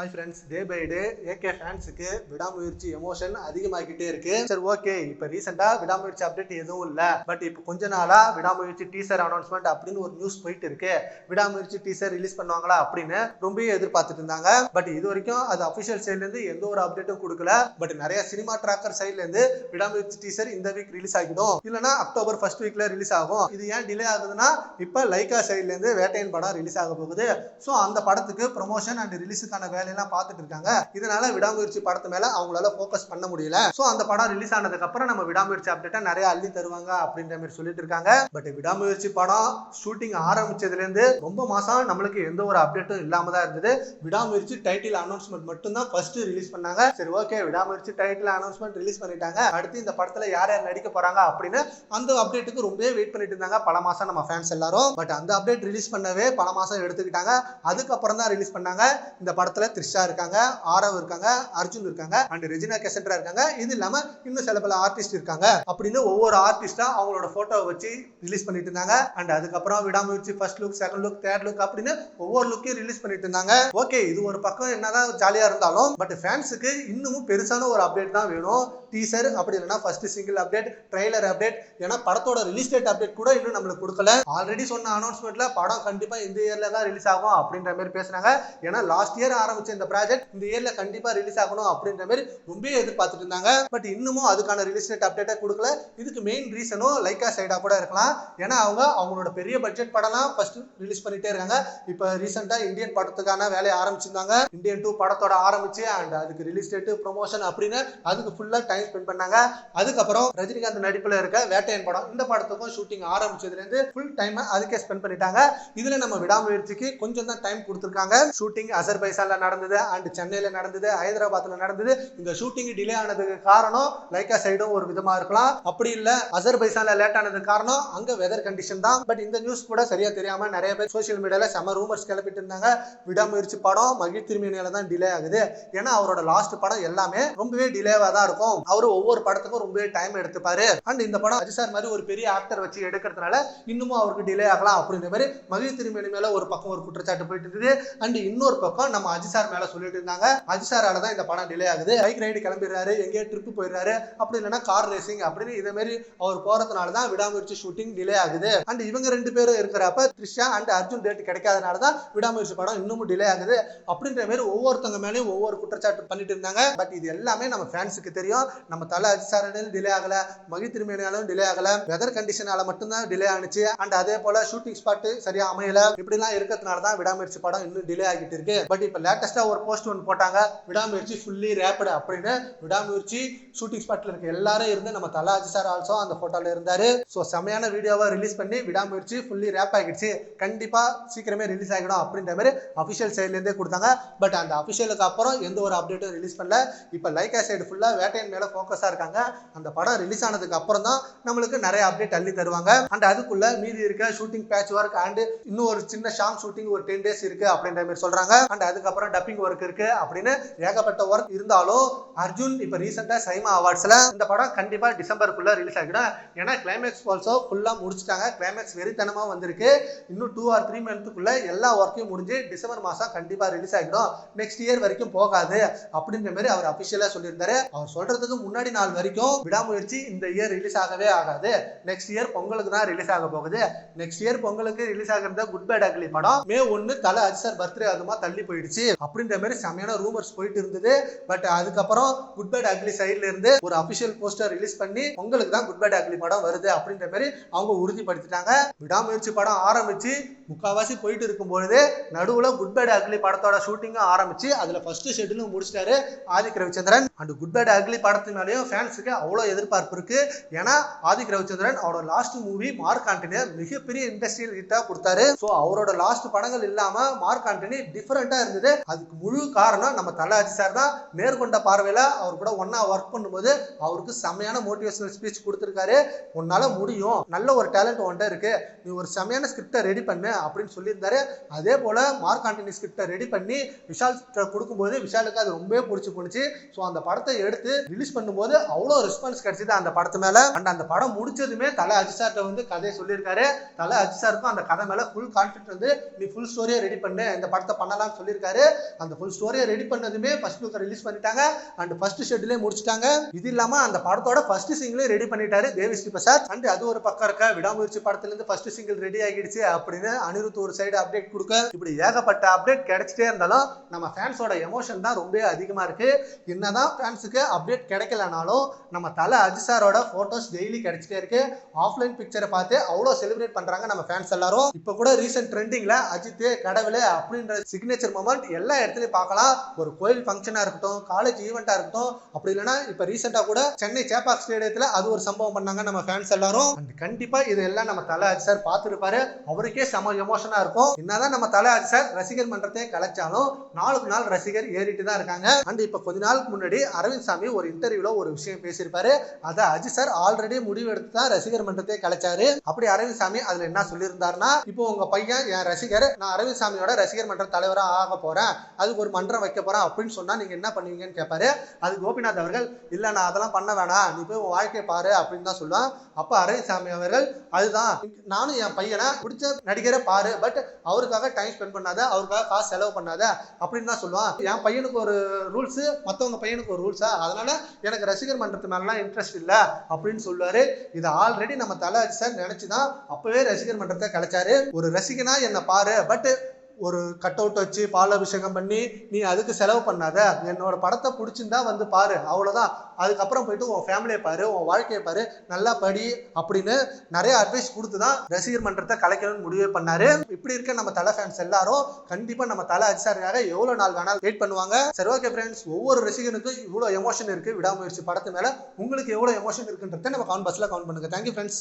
Hi friends day by day AK ஃபேன்ஸுக்கு Vidaamuyarchi emotion அதிகமாகிட்டே இருக்கு. சரி ஓகே இப்போ ரீசெண்டாக விடாமுயற்சி அப்டேட் எதுவும் இல்லை. பட் இப்போ கொஞ்ச நாளாக விடாமுயற்சி டீசர் அனௌன்ஸ்மெண்ட் அப்படின்னு ஒரு நியூஸ் போயிட்டு இருக்கு. விடாமுயற்சி டீசர் ரிலீஸ் பண்ணுவாங்களா அப்படின்னு ரொம்பவே எதிர்பார்த்துட்டு இருந்தாங்க. பட் இது வரைக்கும் அது அஃபிஷியல் சைட்லேருந்து எந்த ஒரு அப்டேட்டும் கொடுக்கல. பட் நிறைய சினிமா ட்ராக்கர் சைட்லேருந்து விடாமுயற்சி டீசர் இந்த வீக் ரிலீஸ் ஆகிடும். இல்லைனா அக்டோபர் ஃபர்ஸ்ட் வீக்ல ரிலீஸ் ஆகும். இது ஏன் டிலே ஆகுதுன்னா இப்போ லைக்கா சைட்லேருந்து வேட்டையன் படம் ரிலீஸ் ஆக போகுது. ஸோ அந்த படத்துக்கு ப்ரொமோஷன் அண்ட் ரிலீஸுக்கான வேலை வேலையெல்லாம் பார்த்துட்டு இருக்காங்க. இதனால விடாமுயற்சி படத்து மேல அவங்களால ஃபோக்கஸ் பண்ண முடியல. ஸோ அந்த படம் ரிலீஸ் ஆனதுக்கு அப்புறம் நம்ம விடாமுயற்சி அப்டேட்டா நிறைய அள்ளி தருவாங்க அப்படின்ற மாதிரி சொல்லிட்டு இருக்காங்க. பட் விடாமுயற்சி படம் ஷூட்டிங் ஆரம்பிச்சதுல இருந்து ரொம்ப மாசம் நம்மளுக்கு எந்த ஒரு அப்டேட்டும் இல்லாம தான் இருந்தது. விடாமுயற்சி டைட்டில் அனௌன்ஸ்மெண்ட் மட்டும் தான் ஃபர்ஸ்ட் ரிலீஸ் பண்ணாங்க. சரி ஓகே விடாமுயற்சி டைட்டில் அனௌன்ஸ்மெண்ட் ரிலீஸ் பண்ணிட்டாங்க. அடுத்து இந்த படத்துல யார் யார் நடிக்க போறாங்க அப்படின்னு அந்த அப்டேட்டுக்கு ரொம்பவே வெயிட் பண்ணிட்டு இருந்தாங்க பல மாசம் நம்ம ஃபேன்ஸ் எல்லாரும். பட் அந்த அப்டேட் ரிலீஸ் பண்ணவே பல மாசம் எடுத்துக்கிட்டாங்க. அதுக்கப்புறம் தான் ரிலீஸ் பண்ணாங்க. இந்த படத்துல த்ரிஷா இருக்காங்க ஆரவ் இருக்காங்க அர்ஜுன் இருக்காங்க அண்ட் ரெஜினா கெசன்ட்ரா இருக்காங்க. இது இல்லாம இன்னும் சில பல ஆர்டிஸ்ட் இருக்காங்க. அப்படின்னு ஒவ்வொரு ஆர்டிஸ்டா அவங்களோட போட்டோவை வச்சு ரிலீஸ் பண்ணிட்டு இருந்தாங்க. அண்ட் அதுக்கப்புறம் Vidaamuyarchi first look second look third look அப்படின்னு ஒவ்வொரு லுக்கையும் ரிலீஸ் பண்ணிட்டு இருந்தாங்க. ஓகே இது ஒரு பக்கம் என்னதான் ஜாலியா இருந்தாலும் பட் ஃபேன்ஸுக்கு இன்னமும் பெருசான ஒரு அப்டேட் தான் வேணும். டீசர் அப்படி இல்லைன்னா first single update trailer update ஏன்னா படத்தோட ரிலீஸ் டேட் அப்டேட் கூட இன்னும் நம்மளுக்கு கொடுக்கல. ஆல்ரெடி சொன்ன அனௌன்ஸ்மெண்ட்ல படம் கண்டிப்பா இந்த இயர்ல தான் ரிலீஸ் ஆகும் அப்படின்ற மாதிரி பேசுனாங்க ஏன்னா லாஸ்ட் இயர் ஆரம்பிச்ச இந்த ப்ராஜெக்ட் இந்த இயர்ல கண்டிப்பா ரிலீஸ் ஆகணும் அப்படின்ற மாதிரி ரொம்ப எதிர்பார்த்துட்டு இருந்தாங்க. பட் இன்னமும் அதுக்கான ரிலீஸ் டேட் அப்டேட்டை கொடுக்கல. இதுக்கு மெயின் ரீசனும் லைக்கா சைடா கூட இருக்கலாம். ஏன்னா அவங்க அவங்களோட பெரிய பட்ஜெட் படம்லாம் ஃபர்ஸ்ட் ரிலீஸ் பண்ணிட்டே இருக்காங்க. இப்போ ரீசெண்டாக இந்தியன் படத்துக்கான வேலையை ஆரம்பிச்சிருந்தாங்க. இந்தியன் டூ படத்தோட ஆரம்பிச்சு அண்ட் அதுக்கு ரிலீஸ் டேட்டு ப்ரொமோஷன் அப்படின்னு அதுக்கு ஃபுல்லாக டைம் ஸ்பெண்ட் பண்ணாங்க. அதுக்கப்புறம் ரஜினிகாந்த் நடிப்பில் இருக்க வேட்டையன் படம் இந்த படத்துக்கும் ஷூட்டிங் ஆரம்பிச்சதுலேருந்து ஃபுல் டைம் அதுக்கே ஸ்பெண்ட் பண்ணிட்டாங்க. இதில் நம்ம விடாமுயற்சிக்கு கொஞ்சம் தான் டைம் கொடுத்துருக்காங்க. ஷூட்டிங் அசர்பைசான்ல நடந்தது அண்ட் சென்னையில் நடந்தது ஹைதராபாத்தில் நடந்தது. இந்த ஷூட்டிங் டிலே ஆனதுக்கு காரணம் லைக்கா சைடும் ஒரு விதமா இருக்கலாம். அப்படி இல்லை அசர்பைசான லேட் ஆனதுக்கு காரணம் அங்க வெதர் கண்டிஷன் தான். பட் இந்த நியூஸ் கூட சரியா தெரியாம நிறைய பேர் சோஷியல் மீடியாவில் செம ரூமர்ஸ் கிளப்பிட்டு இருந்தாங்க. விடாமுயற்சி படம் மகிழ் திருமணியில் தான் டிலே ஆகுது. ஏன்னா அவரோட லாஸ்ட் படம் எல்லாமே ரொம்பவே டிலேவா தான் இருக்கும். அவர் ஒவ்வொரு படத்துக்கும் ரொம்பவே டைம் எடுத்துப்பாரு. அண்ட் இந்த படம் அஜிசார் சார் மாதிரி ஒரு பெரிய ஆக்டர் வச்சு எடுக்கிறதுனால இன்னமும் அவருக்கு டிலே ஆகலாம் அப்படின்ற மாதிரி மகிழ் திருமணி மேலே ஒரு பக்கம் ஒரு குற்றச்சாட்டு போயிட்டு இருக்குது அண்ட் இன்னொரு பக்கம் நம்ம அஜிசார் சார் மேல சொல்லிட்டு இருந்தாங்க. அஜித் சாரால தான் இந்த படம் டிலே ஆகுது. பைக் ரைடு கிளம்பிடுறாரு எங்கேயோ ட்ரிப் போயிடுறாரு. அப்படி இல்லைன்னா கார் ரேசிங் அப்படின்னு இதே மாதிரி அவர் போறதுனால தான் விடாமுயற்சி ஷூட்டிங் டிலே ஆகுது. அண்ட் இவங்க ரெண்டு பேரும் இருக்கிறப்ப த்ரிஷா அண்ட் அர்ஜுன் டேட் கிடைக்காதனால தான் விடாமுயற்சி படம் இன்னமும் டிலே ஆகுது. அப்படின்ற மாதிரி ஒவ்வொருத்தவங்க மேலேயும் ஒவ்வொரு குற்றச்சாட்டு பண்ணிட்டு இருந்தாங்க. பட் இது எல்லாமே நம்ம ஃபேன்ஸுக்கு தெரியும். நம்ம தலை அஜித் டிலே ஆகல. மகி திருமணியாலும் டிலே ஆகல. வெதர் கண்டிஷனால மட்டும்தான் டிலே ஆனிச்சு. அண்ட் அதே போல ஷூட்டிங் ஸ்பாட் சரியா அமையல. இப்படிலாம் இருக்கிறதுனால தான் விடாமுயற்சி படம் இன்னும் டிலே ஆகிட்டு இருக்கு. பட் இப்போ லேட்டஸ்ட் ஒரு போஸ்ட் ஒன்று போட்டாங்க. விடாமுயற்சி ஃபுல்லி ரேப்பிடு அப்படின்னு விடாமுயற்சி ஷூட்டிங் ஸ்பாட்டில் இருக்க எல்லாரும் இருந்து நம்ம தலா அஜி சார் ஆல்சோ அந்த ஃபோட்டோவில் இருந்தார். ஸோ செமையான வீடியோவை ரிலீஸ் பண்ணி விடாமுயற்சி ஃபுல்லி ரேப் ஆகிடுச்சு. கண்டிப்பாக சீக்கிரமே ரிலீஸ் ஆகிடும் அப்படின்ற மாதிரி அஃபிஷியல் சைட்லேருந்தே கொடுத்தாங்க. பட் அந்த அஃபிஷியலுக்கு அப்புறம் எந்த ஒரு அப்டேட்டும் ரிலீஸ் பண்ணல. இப்போ லைக்கா சைடு ஃபுல்லாக வேட்டையன் மேலே ஃபோக்கஸாக இருக்காங்க. அந்த படம் ரிலீஸ் ஆனதுக்கு அப்புறம் தான் நம்மளுக்கு நிறைய அப்டேட் அள்ளி தருவாங்க. அண்ட் அதுக்குள்ள மீதி இருக்க ஷூட்டிங் பேட்ச் ஒர்க் அண்ட் இன்னும் ஒரு சின்ன ஷாங் ஷூட்டிங் ஒரு டென் டேஸ் இருக்கு அப்படின்ற மாதிரி சொல்றாங்க. அண்ட் அதுக்கப்புறம் டப்பிங் ஒர்க் இருக்கு அப்படின்னு ஏகப்பட்ட ஒர்க் இருந்தாலும் அர்ஜுன் இப்போ ரீசெண்டாக சைமா அவார்ட்ஸில் இந்த படம் கண்டிப்பாக டிசம்பருக்குள்ள ரிலீஸ் ஆகிடும். ஏன்னா கிளைமேக்ஸ் ஆல்சோ ஃபுல்லாக முடிச்சிட்டாங்க. கிளைமேக்ஸ் வெறித்தனமாக வந்திருக்கு. இன்னும் டூ ஆர் த்ரீ மந்த்துக்குள்ளே எல்லா ஒர்க்கையும் முடிஞ்சு டிசம்பர் மாதம் கண்டிப்பாக ரிலீஸ் ஆகிடும். நெக்ஸ்ட் இயர் வரைக்கும் போகாது அப்படின்ற மாதிரி அவர் அஃபிஷியலாக சொல்லியிருந்தாரு. அவர் சொல்றதுக்கு முன்னாடி நாள் வரைக்கும் விடாமுயற்சி இந்த இயர் ரிலீஸ் ஆகவே ஆகாது. நெக்ஸ்ட் இயர் பொங்கலுக்கு தான் ரிலீஸ் ஆக போகுது. நெக்ஸ்ட் இயர் பொங்கலுக்கு ரிலீஸ் ஆகிறது குட் பேட் அக்லி படம். மே ஒன்னு தலை அஜிசர் பர்த்டே அதுமா தள்ளி போயிடுச்சு. அப்படின்ற மாதிரி செமையான ரூமர்ஸ் போயிட்டு இருந்தது பட் அதுக்கப்புறம் குட் பேட் அக்லி சைட்ல இருந்து ஒரு அபிஷியல் போஸ்டர் ரிலீஸ் பண்ணி உங்களுக்கு தான் குட் பேட் அக்லி படம் வருது அப்படின்ற மாதிரி அவங்க உறுதிப்படுத்திட்டாங்க. விடாமுயற்சி படம் ஆரம்பிச்சு முக்காவாசி போயிட்டு இருக்கும் பொழுது நடுவுல குட் பேட் அக்லி படத்தோட ஷூட்டிங்கும் ஆரம்பிச்சு அதுல ஃபர்ஸ்ட் ஷெட்யூலும் முடிச்சிட்டாரு Adhik Ravichandran and Good Bad Ugly படத்து ஃபேன்ஸுக்கு அவ்வளோ எதிர்பார்ப்பு இருக்கு. ஏன்னா ஆதிக் ரவிச்சந்திரன் அவரோட லாஸ்ட் மூவி மார்க் ஆண்டனியை மிகப்பெரிய இண்டஸ்ட்ரியல் ஹிட்டா கொடுத்தாரு. ஸோ அவரோட லாஸ்ட் படங்கள் இல்லாம மார்க் ஆண்டனி டிஃபரெண்டா இருந்தது. அதுக்கு முழு காரணம் நம்ம தலை அஜி சார் தான். மேற்கொண்ட பார்வையில் அவர் கூட ஒன்னா ஒர்க் பண்ணும்போது அவருக்கு செம்மையான மோட்டிவேஷனல் ஸ்பீச் கொடுத்துருக்காரு. உன்னால முடியும். நல்ல ஒரு டேலண்ட் உன்ட்ட இருக்கு. நீ ஒரு செம்மையான ஸ்கிரிப்டை ரெடி பண்ணு அப்படின்னு சொல்லியிருந்தாரு. அதே போல மார்க் ஆண்டனி ஸ்கிரிப்டை ரெடி பண்ணி விஷால் கொடுக்கும்போது விஷாலுக்கு அது ரொம்பவே பிடிச்சி போணுச்சு. ஸோ அந்த படத்தை எடுத்து ரிலீஸ் பண்ணும்போது அவ்வளோ ரெஸ்பான்ஸ் கிடைச்சிது அந்த படத்து மேலே. அண்ட் அந்த படம் முடிச்சதுமே தலை அஜிசார்ட்ட வந்து கதையை சொல்லியிருக்காரு. தலை அஜிசாருக்கும் அந்த கதை மேலே ஃபுல் கான்ஃபிடன்ட் வந்து நீ ஃபுல் ஸ்டோரியை ரெடி பண்ணு. இந்த படத்தை பண்ணலாம்னு சொல்லியிருக்காரு. அந்த ஃபுல் ஸ்டோரியை ரெடி பண்ணதுமே ஃபர்ஸ்ட் லுக்கை ரிலீஸ் பண்ணிட்டாங்க. அண்ட் ஃபர்ஸ்ட் ஷெட்யூலே முடிச்சிட்டாங்க. இது இல்லாமல் அந்த படத்தோட ஃபர்ஸ்ட் சிங்கிளையும் ரெடி பண்ணிட்டாரு தேவிஸ்ரீ பிரசாத். அண்ட் அது ஒரு பக்கம் இருக்க விடாமுயற்சி படத்துலேருந்து ஃபர்ஸ்ட் சிங்கிள் ரெடி ஆகிடுச்சு அப்படின்னு அனிருத் ஒரு சைடு அப்டேட் கொடுக்க இப்படி ஏகப்பட்ட அப்டேட் கிடைச்சிட்டே இருந்தாலும் நம்ம ஃபேன்ஸோட எமோஷன் தான் ரொம்ப அதிகமாக இருக்கு. என்னதான் ஃபேன்ஸுக்கு அப்டேட் கிடைக்கலனாலும் நம்ம தலை அஜித் சாரோட ஃபோட்டோஸ் டெய்லி கிடைச்சிட்டே இருக்கு. ஆஃப்லைன் பிக்சரை பார்த்து அவ்வளோ செலிப்ரேட் பண்ணுறாங்க நம்ம ஃபேன்ஸ் எல்லாரும். இப்போ கூட ரீசெண்ட் ட்ரெண்டிங்கில் அஜித் கடவுளே அப்படின்ற சிக்னேச்சர் மொமெண்ட் எல்லா எல்லா இடத்துலையும் பார்க்கலாம். ஒரு கோயில் ஃபங்க்ஷனாக இருக்கட்டும் காலேஜ் ஈவெண்ட்டாக இருக்கட்டும். அப்படி இல்லைன்னா இப்போ ரீசெண்டாக கூட சென்னை சேப்பாக் ஸ்டேடியத்தில் அது ஒரு சம்பவம் பண்ணாங்க நம்ம ஃபேன்ஸ் எல்லாரும். கண்டிப்பாக இது எல்லாம் நம்ம தலை அஜித் சார் பார்த்துருப்பாரு. அவருக்கே செம எமோஷனாக இருக்கும். என்னதான் நம்ம தலை அஜித் சார் ரசிகர் மன்றத்தை கலைச்சாலும் நாளுக்கு நாள் ரசிகர் ஏறிட்டு தான் இருக்காங்க. அண்ட் இப்போ கொஞ்ச நாளுக்கு முன்னாடி அரவிந்த் சாமி ஒரு இன்டர்வியூல ஒரு விஷயம் பேசியிருப்பாரு. அதை அஜித் சார் ஆல்ரெடி முடிவு எடுத்து தான் ரசிகர் மன்றத்தை கலைச்சாரு. அப்படி அரவிந்த் சாமி அதுல என்ன சொல்லியிருந்தாருன்னா இப்போ உங்க பையன் என் ரசிகர் நான் அரவிந்த் சாமியோட ரசிகர் மன்ற தலைவராக ஆக போறேன். அதுக்கு ஒரு மன்றம் வைக்க போறேன் அப்படின்னு சொன்னா நீங்க என்ன பண்ணுவீங்கன்னு கேட்பாரு அது கோபிநாத் அவர்கள் இல்ல நான் அதெல்லாம் பண்ண வேணாம். நீ போய் உன் வாழ்க்கையை பாரு அப்படின்னு தான் சொல்லுவான். அப்ப அரவிந்த் அவர்கள் அதுதான். நானும் என் பையனை பிடிச்ச நடிகரை பாரு. பட் அவருக்காக டைம் ஸ்பெண்ட் பண்ணாத. அவருக்காக காசு செலவு பண்ணாத. அப்படின்னு தான் சொல்லுவான். என் பையனுக்கு ஒரு ரூல்ஸ் மத்தவங்க பையனுக்கு ஒரு ரூல்ஸா அதனால எனக்கு ரசிகர் மன்றத்து மேலாம் இன்ட்ரெஸ்ட் இல்ல அப்படின்னு சொல்லுவாரு. இதை ஆல்ரெடி நம்ம தலை சார் நினைச்சுதான் அப்பவே ரசிகர் மன்றத்தை கலைச்சாரு. ஒரு ரசிகனா என்னை பாரு. பட் ஒரு கட் அவுட் வச்சு பால் அபிஷேகம் பண்ணி நீ அதுக்கு செலவு பண்ணாத. என்னோட படத்தை பிடிச்சிருந்தா வந்து பாரு. அவ்வளோதான் அதுக்கப்புறம் போயிட்டு உன் ஃபேமிலியை பாரு உன் வாழ்க்கையை பாரு. நல்லா படி அப்படின்னு நிறைய அட்வைஸ் கொடுத்து தான் ரசிகர் மன்றத்தை கலைக்கணும்னு முடிவே பண்ணாரு. இப்படி இருக்க நம்ம தலை ஃபேன்ஸ் எல்லாரும் கண்டிப்பா நம்ம தலை அஜிசாருக்காக எவ்வளோ நாள் வேணாலும் வெயிட் பண்ணுவாங்க. சரி ஓகே ஃப்ரெண்ட்ஸ் ஒவ்வொரு ரசிகனுக்கும் இவ்வளோ எமோஷன் இருக்கு. விடாமுயற்சி படத்து மேல உங்களுக்கு எவ்வளோ எமோஷன் இருக்குன்றத நம்ம கவுண்ட் பஸ்ல கவுண்ட் பண்ணுங்க. Thank you friends